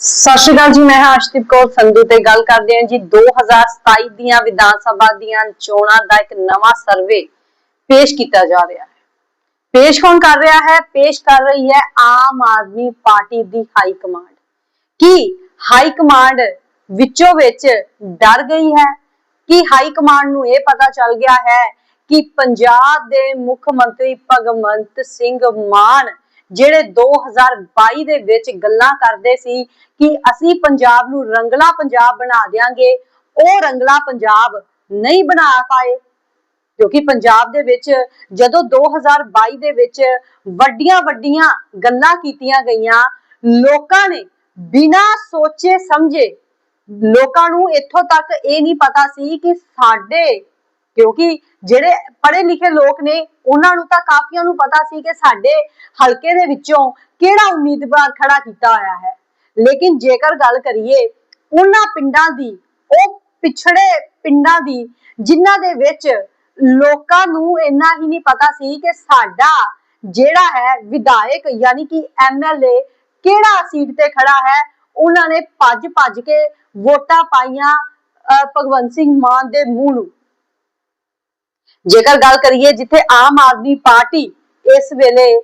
ਸਤਿ ਸ਼੍ਰੀ ਅਕਾਲ ਜੀ, ਮੈਂ ਹਾਂ ਕੌਰ ਸੰਧੂ ਤੇ ਗੱਲ ਕਰਦੇ ਹਾਂ ਜੀ 2027 ਦੀਆਂ ਵਿਧਾਨ ਸਭਾ ਦੀਆਂ ਚੋਣਾਂ ਦਾ ਇੱਕ ਨਵਾਂ ਸਰਵੇ ਪੇਸ਼ ਕੀਤਾ ਜਾ ਰਿਹਾ ਹੈ। ਪੇਸ਼ ਕੌਣ ਕਰ ਰਿਹਾ ਹੈ? ਪੇਸ਼ ਕਰ ਰਹੀ ਹੈ ਆਮ ਆਦਮੀ ਪਾਰਟੀ ਦੀ ਹਾਈ ਕਮਾਂਡ। ਕੀ ਹਾਈ ਕਮਾਂਡ ਵਿੱਚੋਂ ਵਿੱਚ ਡਰ ਗਈ ਹੈ? ਕਿ ਹਾਈ ਕਮਾਂਡ ਨੂੰ ਇਹ ਪਤਾ ਚੱਲ ਗਿਆ ਹੈ ਕਿ ਪੰਜਾਬ ਦੇ ਮੁੱਖ ਮੰਤਰੀ ਭਗਵੰਤ ਸਿੰਘ ਮਾਨ ਜਿਹੜੇ 2022 ਦੇ ਵਿੱਚ ਗੱਲਾਂ ਕਰਦੇ ਸੀ ਕਿ ਅਸੀਂ ਪੰਜਾਬ ਨੂੰ ਰੰਗਲਾ ਪੰਜਾਬ ਬਣਾ ਦੇਾਂਗੇ ਉਹ ਰੰਗਲਾ ਪੰਜਾਬ ਨਹੀਂ ਬਣਾ ਪਾਏ। ਕਿਉਂਕਿ ਪੰਜਾਬ ਦੇ ਵਿੱਚ ਜਦੋਂ 2022 ਦੇ ਵਿੱਚ ਵੱਡੀਆਂ ਵੱਡੀਆਂ ਗੱਲਾਂ ਕੀਤੀਆਂ ਗਈਆਂ, ਲੋਕਾਂ ਨੇ ਬਿਨਾਂ ਸੋਚੇ ਸਮਝੇ ਲੋਕਾਂ ਨੂੰ ਇੱਥੋਂ ਤੱਕ ਇਹ ਨਹੀਂ ਪਤਾ ਸੀ ਕਿ ਸਾਡੇ ਕਿਉਂਕਿ ਜਿਹੜੇ ਪੜ੍ਹੇ ਲਿਖੇ ਲੋਕ ਨੇ, ਉਹਨਾਂ ਨੂੰ ਤਾਂ ਕਾਫੀਆਂ ਨੂੰ ਪਤਾ ਸੀ ਕਿ ਸਾਡੇ ਹਲਕੇ ਦੇ ਵਿੱਚੋਂ ਕਿਹੜਾ ਉਮੀਦਵਾਰ ਖੜਾ ਕੀਤਾ ਹੋਇਆ ਹੈ। ਲੇਕਿਨ ਜੇਕਰ ਗੱਲ ਕਰੀਏ, ਉਹਨਾਂ ਪਿੰਡਾਂ ਦੀ, ਉਹ ਪਿਛੜੇ ਪਿੰਡਾਂ ਦੀ, ਜਿਨ੍ਹਾਂ ਦੇ ਵਿੱਚ ਲੋਕਾਂ ਨੂੰ ਇੰਨਾ ਹੀ ਨਹੀਂ ਪਤਾ ਸੀ ਕਿ ਸਾਡਾ ਜਿਹੜਾ ਹੈ ਵਿਧਾਇਕ ਯਾਨੀ ਕਿ ਐਮਐਲਏ ਕਿਹੜਾ ਸੀਟ ਤੇ ਖੜਾ ਹੈ, ਉਹਨਾਂ ਨੇ ਭੱਜ ਭੱਜ ਕੇ ਵੋਟਾਂ ਪਾਈਆਂ ਭਗਵੰਤ ਸਿੰਘ ਮਾਨ ਦੇ ਮੂੰਹ ਨੂੰ। ਜੇਕਰ ਗੱਲ ਕਰੀਏ ਜਿੱਥੇ ਆਮ ਆਦਮੀ ਪਾਰਟੀ ਇਸ ਵੇਲੇ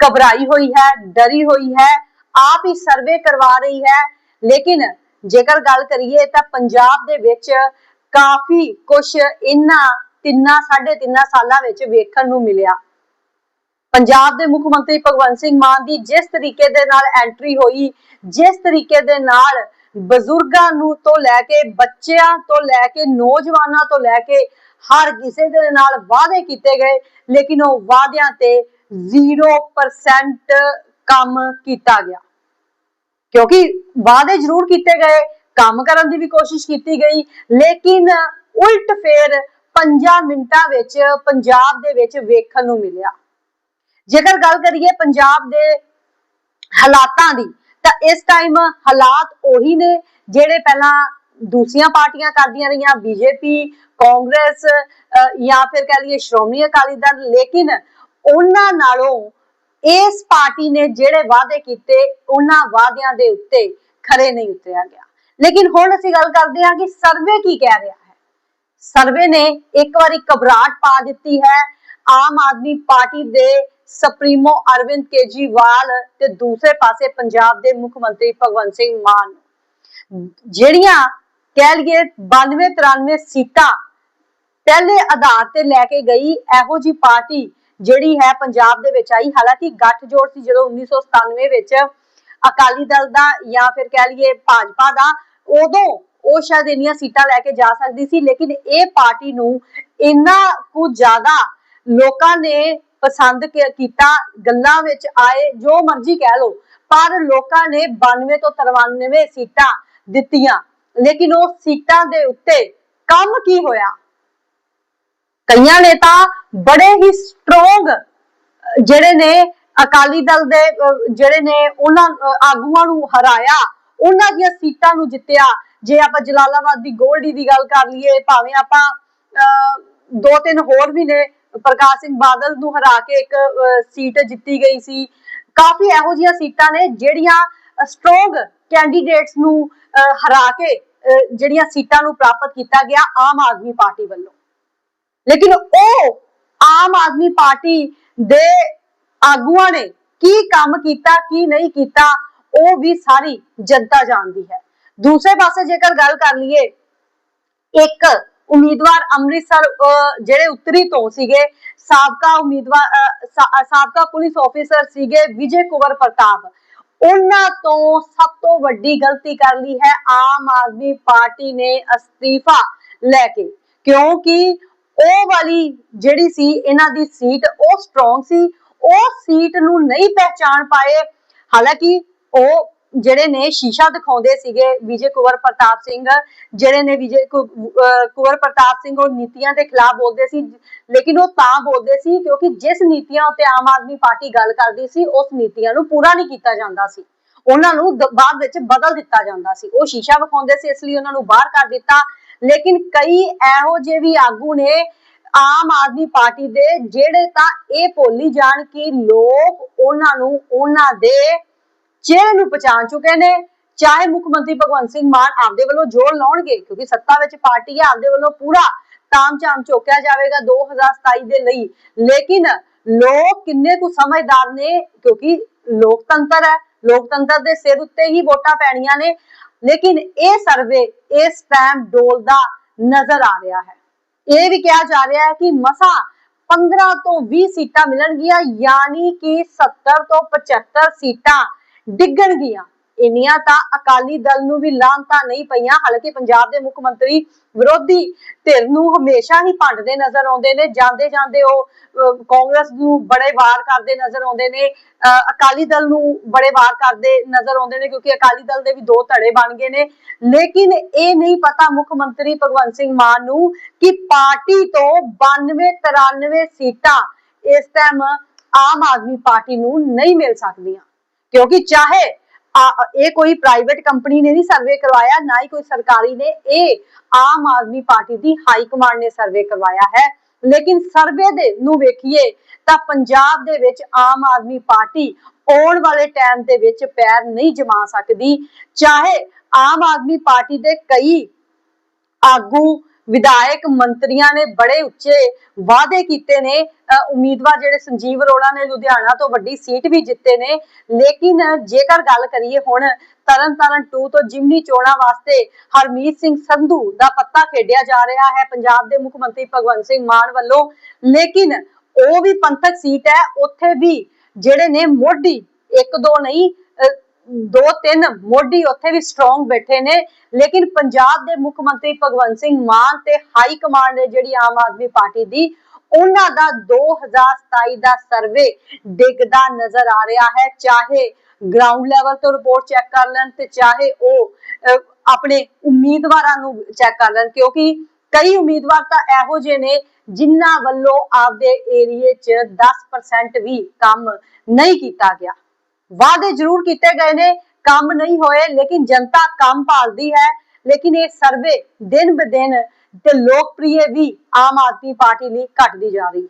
ਘਬਰਾਈ ਹੋਈ ਹੈ, ਡਰੀ ਹੋਈ ਹੈ, ਆਪ ਹੀ ਸਰਵੇ ਕਰਵਾ ਰਹੀ ਹੈ, ਲੇਕਿਨ ਜੇਕਰ ਗੱਲ ਕਰੀਏ ਤਾਂ ਪੰਜਾਬ ਦੇ ਵਿੱਚ ਕਾਫੀ ਕੁਝ ਇਨ੍ਹਾਂ ਤਿੰਨਾਂ, ਸਾਢੇ ਤਿੰਨਾਂ ਸਾਲਾਂ ਵਿੱਚ ਵੇਖਣ ਨੂੰ ਮਿਲਿਆ। ਪੰਜਾਬ ਦੇ ਮੁੱਖ ਮੰਤਰੀ ਭਗਵੰਤ ਸਿੰਘ ਮਾਨ ਦੀ ਜਿਸ ਤਰੀਕੇ ਦੇ ਨਾਲ ਐਂਟਰੀ ਹੋਈ, ਜਿਸ ਤਰੀਕੇ ਦੇ ਨਾਲ ਬਜ਼ੁਰਗਾਂ ਨੂੰ ਤੋਂ ਲੈ ਕੇ ਬੱਚਿਆਂ ਤੋਂ ਲੈ ਕੇ ਨੌਜਵਾਨਾਂ ਤੋਂ ਲੈ ਕੇ ਹਰ ਕਿਸੇ ਦੇ ਨਾਲ ਵਾਅਦੇ ਕੀਤੇ ਗਏ, ਲੇਕਿਨ ਉਹ ਵਾਅਦਿਆਂ ਤੇ 0% ਕੰਮ ਕੀਤਾ ਗਿਆ। ਕਿਉਂਕਿ ਵਾਅਦੇ ਜ਼ਰੂਰ ਕੀਤੇ ਗਏ, ਕੰਮ ਕਰਨ ਦੀ ਵੀ ਕੋਸ਼ਿਸ਼ ਕੀਤੀ ਗਈ, ਲੇਕਿਨ ਉਲਟ ਫੇਰ 5 ਮਿੰਟਾਂ ਵਿੱਚ ਪੰਜਾਬ ਦੇ ਵਿੱਚ ਵੇਖਣ ਨੂੰ ਮਿਲਿਆ। ਜੇਕਰ ਗੱਲ ਕਰੀਏ ਪੰਜਾਬ ਦੇ ਹਾਲਾਤਾਂ ਦੀ, ਤਾਂ ਇਸ ਟਾਈਮ ਹਾਲਾਤ ਉਹੀ ਨੇ ਜਿਹੜੇ ਪਹਿਲਾਂ ਦੂਸਰੀਆਂ ਪਾਰਟੀਆਂ ਕਰਦੀਆਂ ਰਹੀਆਂ ਬੀਜੇਪੀ ਕਾਂਗਰਸ ਅਹ, ਜਾਂ ਫਿਰ ਕਹ ਲਈਏ ਸ਼੍ਰੋਮਣੀ ਅਕਾਲੀ ਦਲ ਲੇਕਿਨ ਉਹਨਾਂ ਨਾਲੋਂ ਇਸ ਪਾਰਟੀ ਨੇ ਜਿਹੜੇ ਵਾਅਦੇ ਕੀਤੇ ਉਹਨਾਂ ਵਾਅਦਿਆਂ ਦੇ ਉੱਤੇ ਖਰੇ ਨਹੀਂ ਉਤਰਿਆ ਗਿਆ। ਲੇਕਿਨ ਹੁਣ ਅਸੀਂ ਗੱਲ ਕਰਦੇ ਹਾਂ ਕਿ ਸਰਵੇ ਕੀ ਕਹਿ ਰਿਹਾ ਹੈ। ਸਰਵੇ ਨੇ ਇੱਕ ਵਾਰੀ ਘਬਰਾਹਟ ਪਾ ਦਿੱਤੀ ਹੈ। ਆਮ ਆਦਮੀ ਪਾਰਟੀ ਦੇ ਸੁਪਰੀਮੋ ਅਰਵਿੰਦ ਕੇਜੀਵਾਲ ਤੇ ਦੂਸਰੇ ਪਾਸੇ ਪੰਜਾਬ ਦੇ ਮੁੱਖ ਮੰਤਰੀ ਭਗਵੰਤ ਸਿੰਘ ਮਾਨ ਜਿਹੜੀਆਂ ਕਹਿ ਲਈਏ 92 93 ਸੀਟਾਂ ਪਹਿਲੇ ਆਧਾਰ ਤੇ ਲੈ ਕੇ ਗਈ ਇਹੋ ਜੀ ਪਾਰਟੀ ਜਿਹੜੀ ਹੈ ਪੰਜਾਬ ਦੇ ਵਿੱਚ ਆਈ। ਹਾਲਾਂਕਿ ਗੱਠਜੋੜ ਸੀ ਜਦੋਂ 1997 ਵਿੱਚ ਅਕਾਲੀ ਦਲ ਦਾ ਜਾਂ ਫਿਰ ਕਹਿ ਲਈਏ ਭਾਜਪਾ ਦਾ, ਉਦੋਂ ਉਹ ਸ਼ਾਇਦ ਇੰਨੀਆਂ ਸੀਟਾਂ ਲੈ ਕੇ ਜਾ ਸਕਦੀ ਸੀ, ਲੇਕਿਨ ਇਹ ਪਾਰਟੀ ਨੂੰ ਇੰਨਾ ਕੁ ਜ਼ਿਆਦਾ ਲੋਕਾਂ ਨੇ ਪਸੰਦ ਕੀਤਾ, ਗੱਲਾਂ ਵਿੱਚ ਆਏ, ਜੋ ਮਰਜ਼ੀ ਕਹਿ ਲਓ, ਪਰ ਲੋਕਾਂ ਨੇ 92 ਤੋਂ 93 ਸੀਟਾਂ ਦਿੱਤੀਆਂ। ਲੇਕਿਨ ਉਹ ਸੀਟਾਂ ਦੇ ਉੱਤੇ ਕੰਮ ਕੀ ਹੋਇਆ? ਕਈਆਂ ਨੇ ਤਾਂ ਬੜੇ ਹੀ ਸਟਰੋਂਗ ਜਿਹੜੇ ਨੇ ਅਕਾਲੀ ਦਲ ਦੇ ਜਿਹੜੇ ਨੇ ਉਹਨਾਂ ਆਗੂਆਂ ਨੂੰ ਹਰਾਇਆ ਉਹਨਾਂ ਦੀਆਂ ਸੀਟਾਂ ਨੂੰ ਜਿੱਤਿਆ। ਜੇ ਆਪਾਂ ਜਲਾਲਾਬਾਦ ਦੀ ਗੋਲਡੀ ਦੀ ਗੱਲ ਕਰ ਲਈਏ ਭਾਵੇਂ ਆਪਾਂ ਅਹ, ਦੋ ਤਿੰਨ ਹੋਰ ਵੀ ਨੇ ਪ੍ਰਕਾਸ਼ ਸਿੰਘ ਬਾਦਲ ਨੂੰ ਹਰਾ ਕੇ ਇੱਕ ਸੀਟ ਜਿੱਤੀ ਗਈ ਸੀ। ਕਾਫੀ ਇਹੋ ਜਿਹੀਆਂ ਸੀਟਾਂ ਨੇ ਜਿਹੜੀਆਂ ਸਟਰੋਂਗ ਕੈਂਡੀਡੇਟਸ ਨੂੰ ਹਰਾ ਕੇ ਜਿਹੜੀਆਂ ਸੀਟਾਂ ਨੂੰ ਪ੍ਰਾਪਤ ਕੀਤਾ ਗਿਆ ਆਮ ਆਦਮੀ ਪਾਰਟੀ ਵੱਲੋਂ। ਲੇਕਿਨ ਉਹ ਆਮ ਆਦਮੀ ਪਾਰਟੀ ਦੇ ਆਗੂਆਂ ਨੇ ਕੀ ਕੰਮ ਕੀਤਾ, ਕੀ ਨਹੀਂ ਕੀਤਾ, ਉਹ ਵੀ ਸਾਰੀ ਜਨਤਾ ਜਾਣਦੀ ਹੈ। ਦੂਸਰੇ ਪਾਸੇ ਜੇਕਰ ਗੱਲ ਕਰ ਲਈਏ, ਇੱਕ ਉਮੀਦਵਾਰ ਅੰਮ੍ਰਿਤਸਰ ਜਿਹੜੇ ਉੱਤਰੀ ਤੋਂ ਸੀਗੇ, ਸਾਬਕਾ ਉਮੀਦਵਾਰ ਸਾਬਕਾ ਪੁਲਿਸ ਆਫੀਸਰ ਸੀਗੇ ਵਿਜੇ ਕੁਵਰ ਪ੍ਰਤਾਪ। ਉਹਨਾਂ ਤੋਂ ਸਭ ਤੋਂ ਵੱਡੀ ਗਲਤੀ ਕਰ ਲਈ ਹੈ ਆਮ ਆਦਮੀ ਪਾਰਟੀ ਨੇ ਅਸਤੀਫਾ ਲੈ ਕੇ। ਕਿਉਂਕਿ ਉਹ ਵਾਲੀ ਜਿਹੜੀ ਸੀ, ਇਹਨਾਂ ਦੀ ਸੀਟ ਉਹ ਸਟਰੋਂਗ ਸੀ, ਉਹ ਸੀਟ ਨੂੰ ਨਹੀਂ ਪਹਿਚਾਨ ਪਾਏ। ਹਾਲਾਂਕਿ ਉਹ ਜਿਹੜੇ ਨੇ ਸ਼ੀਸ਼ਾ ਦਿਖਾਉਂਦੇ ਸੀਗੇ ਵਿਜੇ ਕੁਵਰ ਪ੍ਰਤਾਪ ਸਿੰਘ, ਜਿਹੜੇ ਨੇ ਵਿਜੇ ਕੁਵਰ ਪ੍ਰਤਾਪ ਸਿੰਘ ਉਹ ਨੀਤੀਆਂ ਦੇ ਖਿਲਾਫ ਬੋਲਦੇ ਸੀ, ਲੇਕਿਨ ਉਹ ਤਾਂ ਬੋਲਦੇ ਸੀ ਕਿਉਂਕਿ ਜਿਸ ਨੀਤੀਆਂ ਉੱਤੇ ਆਮ ਆਦਮੀ ਪਾਰਟੀ ਗੱਲ ਕਰਦੀ ਸੀ, ਉਸ ਨੀਤੀਆਂ ਨੂੰ ਪੂਰਾ ਨਹੀਂ ਕੀਤਾ ਜਾਂਦਾ ਸੀ। ਉਹਨਾਂ ਨੂੰ ਬਾਅਦ ਵਿੱਚ ਬਦਲ ਦਿੱਤਾ ਜਾਂਦਾ ਸੀ। ਉਹ ਸ਼ੀਸ਼ਾ ਵਿਖਾਉਂਦੇ ਸੀ, ਇਸ ਲਈ ਉਹਨਾਂ ਨੂੰ ਬਾਹਰ ਕਰ ਦਿੱਤਾ। ਲੇਕਿਨ ਕਈ ਇਹੋ ਜਿਹੇ ਵੀ ਆਗੂ ਨੇ ਆਮ ਆਦਮੀ ਪਾਰਟੀ ਦੇ, ਜਿਹੜੇ ਤਾਂ ਇਹ ਭੋਲੀ ਜਾਣ ਕਿ ਲੋਕ ਉਹਨਾਂ ਨੂੰ, ਉਹਨਾਂ ਦੇ ਚਿਹਰੇ ਨੂੰ ਪਛਾਣ ਚੁੱਕੇ ਨੇ। ਚਾਹੇ ਮੁੱਖ ਮੰਤਰੀ ਭਗਵੰਤ ਸਿੰਘ ਮਾਨ ਆਪਦੇ ਵੱਲੋਂ ਜੋਰ ਲਾਉਣਗੇ, ਕਿਉਂਕਿ ਸੱਤਾ ਵਿੱਚ ਪਾਰਟੀ ਹੈ ਆਪਦੇ ਵੱਲੋਂ ਪੂਰਾ ਤਾਮਝਾਮ ਝੋਕਿਆ ਜਾਵੇਗਾ 2027 ਦੇ ਲਈ। ਲੇਕਿਨ ਲੋਕ ਕਿੰਨੇ ਕੁ ਸਮਝਦਾਰ ਨੇ, ਕਿਉਂਕਿ ਲੋਕਤੰਤਰ ਹੈ। ਲੋਕਤੰਤਰ ਦੇ ਸਿਰ ਉੱਤੇ ਹੀ ਵੋਟਾਂ ਪੈਣੀਆਂ ਨੇ। ਲੇਕਿਨ ਇਹ ਸਰਵੇ ਇਸ ਟਾਈਮ ਡੋਲਦਾ ਨਜ਼ਰ ਆ ਰਿਹਾ ਹੈ। ਇਹ ਵੀ ਕਿਹਾ ਜਾ ਰਿਹਾ ਹੈ ਕਿ ਮਸਾ 15 ਤੋਂ 20 ਸੀਟਾਂ ਮਿਲਣਗੀਆਂ, ਯਾਨੀ ਕਿ 70 ਤੋਂ 75 ਸੀਟਾਂ ਡਿੱਗਣਗੀਆਂ ਇੰਨੀਆਂ ਤਾਂ ਅਕਾਲੀ ਦਲ ਨੂੰ ਵੀ ਲਾਂਤਾਂ ਨਹੀਂ ਪਈਆਂ, ਹਾਲਾਂਕਿ ਪੰਜਾਬ ਦੇ ਮੁੱਖ ਮੰਤਰੀ ਵਿਰੋਧੀ ਧਿਰ ਨੂੰ ਹਮੇਸ਼ਾ ਹੀ ਭੰਡਦੇ ਨਜ਼ਰ ਆਉਂਦੇ ਨੇ, ਜਾਂਦੇ ਜਾਂਦੇ ਉਹ ਕਾਂਗਰਸ ਨੂੰ ਬੜੇ ਵਾਰ ਕਰਦੇ ਨਜ਼ਰ ਆਉਂਦੇ ਨੇ ਅਕਾਲੀ ਦਲ ਨੂੰ ਬੜੇ ਵਾਰ ਕਰਦੇ ਨਜ਼ਰ ਆਉਂਦੇ ਨੇ, ਕਿਉਂਕਿ ਅਕਾਲੀ ਦਲ ਦੇ ਵੀ ਦੋ ਧੜੇ ਬਣ ਗਏ ਨੇ। ਲੇਕਿਨ ਇਹ ਨਹੀਂ ਪਤਾ ਮੁੱਖ ਮੰਤਰੀ ਭਗਵੰਤ ਸਿੰਘ ਮਾਨ ਨੂੰ ਕਿ ਪਾਰਟੀ ਤੋਂ 92 93 ਸੀਟਾਂ ਇਸ ਟਾਈਮ ਆਮ ਆਦਮੀ ਪਾਰਟੀ ਨੂੰ ਨਹੀਂ ਮਿਲ ਸਕਦੀਆਂ। ਕਿਉਂਕਿ ਚਾਹੇ ਇਹ ਕੋਈ ਪ੍ਰਾਈਵੇਟ ਕੰਪਨੀ ਨੇ ਨਹੀਂ ਸਰਵੇ ਕਰਵਾਇਆ, ਨਾ ਹੀ ਕੋਈ ਸਰਕਾਰੀ ਨੇ, ਇਹ ਆਮ ਆਦਮੀ ਪਾਰਟੀ ਦੀ ਹਾਈ ਕਮਾਂਡ ਨੇ ਸਰਵੇ ਕਰਵਾਇਆ ਹੈ। ਲੇਕਿਨ ਸਰਵੇ ਦੇ ਨੂੰ ਵੇਖੀਏ ਤਾਂ ਪੰਜਾਬ ਦੇ ਵਿੱਚ ਆਮ ਆਦਮੀ ਪਾਰਟੀ ਆਉਣ ਵਾਲੇ ਟਾਈਮ ਦੇ ਵਿੱਚ ਪੈਰ ਨਹੀਂ ਜਮਾ ਸਕਦੀ। ਚਾਹੇ ਆਮ ਆਦਮੀ ਪਾਰਟੀ ਦੇ ਕਈ ਆਗੂ ਵਿਧਾਇਕ ਮੰਤਰੀਆਂ ਨੇ ਬੜੇ ਉੱਚੇ ਵਾਅਦੇ ਕੀਤੇ ਨੇ। ਉਮੀਦਵਾਰ ਜਿਹੜੇ ਸੰਜੀਵ ਅਰੋੜਾ ਨੇ ਲੁਧਿਆਣਾ ਤੋਂ ਵੱਡੀ ਸੀਟ ਵੀ ਜਿੱਤੇ ਨੇ। ਲੇਕਿਨ ਜੇਕਰ ਗੱਲ ਕਰੀਏ ਹੁਣ ਤਰਨਤਾਰਨ 2 ਤੋਂ ਜਿਮਨੀ ਚੋਣਾਂ ਵਾਸਤੇ ਹਰਮੀਤ ਸਿੰਘ ਸੰਧੂ ਦਾ ਪੱਤਾ ਖੇਡਿਆ ਜਾ ਰਿਹਾ ਹੈ ਪੰਜਾਬ ਦੇ ਮੁੱਖ ਮੰਤਰੀ ਭਗਵੰਤ ਸਿੰਘ ਮਾਨ ਵੱਲੋਂ। ਲੇਕਿਨ ਉਹ ਵੀ ਪੰਥਕ ਸੀਟ ਹੈ। ਉੱਥੇ ਵੀ ਜਿਹੜੇ ਨੇ ਮੋਢੀ ਇੱਕ ਦੋ ਨਹੀਂ ਦੋ ਤਿੰਨ ਮੋਢੀ ਉੱਥੇ ਵੀ ਸਟਰੋਂਗ ਬੈਠੇ ਨੇ। ਲੇਕਿਨ ਪੰਜਾਬ ਦੇ ਮੁੱਖ ਮੰਤਰੀ ਭਗਵੰਤ ਸਿੰਘ ਮਾਨ ਤੇ ਹਾਈ ਕਮਾਂਡ ਹੈ ਜਿਹੜੀ ਆਮ ਆਦਮੀ ਪਾਰਟੀ ਦੀ, ਉਹਨਾਂ ਦਾ 2027 ਦਾ ਸਰਵੇ ਡਿੱਗਦਾ ਨਜ਼ਰ ਆ ਰਿਹਾ ਹੈ। ਚਾਹੇ ਗਰਾਊਂਡ ਲੈਵਲ ਤੋਂ ਰਿਪੋਰਟ ਚੈੱਕ ਕਰ ਲੈਣ ਤੇ ਚਾਹੇ ਉਹ ਆਪਣੇ ਉਮੀਦਵਾਰਾਂ ਨੂੰ ਚੈੱਕ ਕਰ ਲੈਣ। ਕਿਉਂਕਿ ਕਈ ਉਮੀਦਵਾਰ ਤਾਂ ਇਹੋ ਜਿਹੇ ਨੇ ਜਿਨ੍ਹਾਂ ਵੱਲੋਂ ਆਪਦੇ ਏਰੀਏ 'ਚ 10% ਵੀ ਕੰਮ ਨਹੀਂ ਕੀਤਾ ਗਿਆ। ਵਾਅਦੇ ਜ਼ਰੂਰ ਕੀਤੇ ਗਏ ਨੇ, ਕੰਮ ਨਹੀਂ ਹੋਏ, ਲੇਕਿਨ ਜਨਤਾ ਕੰਮ ਭਾਲਦੀ ਹੈ। ਲੇਕਿਨ ਇਹ ਸਰਵੇ ਦਿਨ ਬ ਦਿਨ ਤੇ ਲੋਕਪ੍ਰਿਯ ਵੀ ਆਮ ਆਦਮੀ ਪਾਰਟੀ ਲਈ ਘਟਦੀ ਜਾ ਰਹੀ ਹੈ।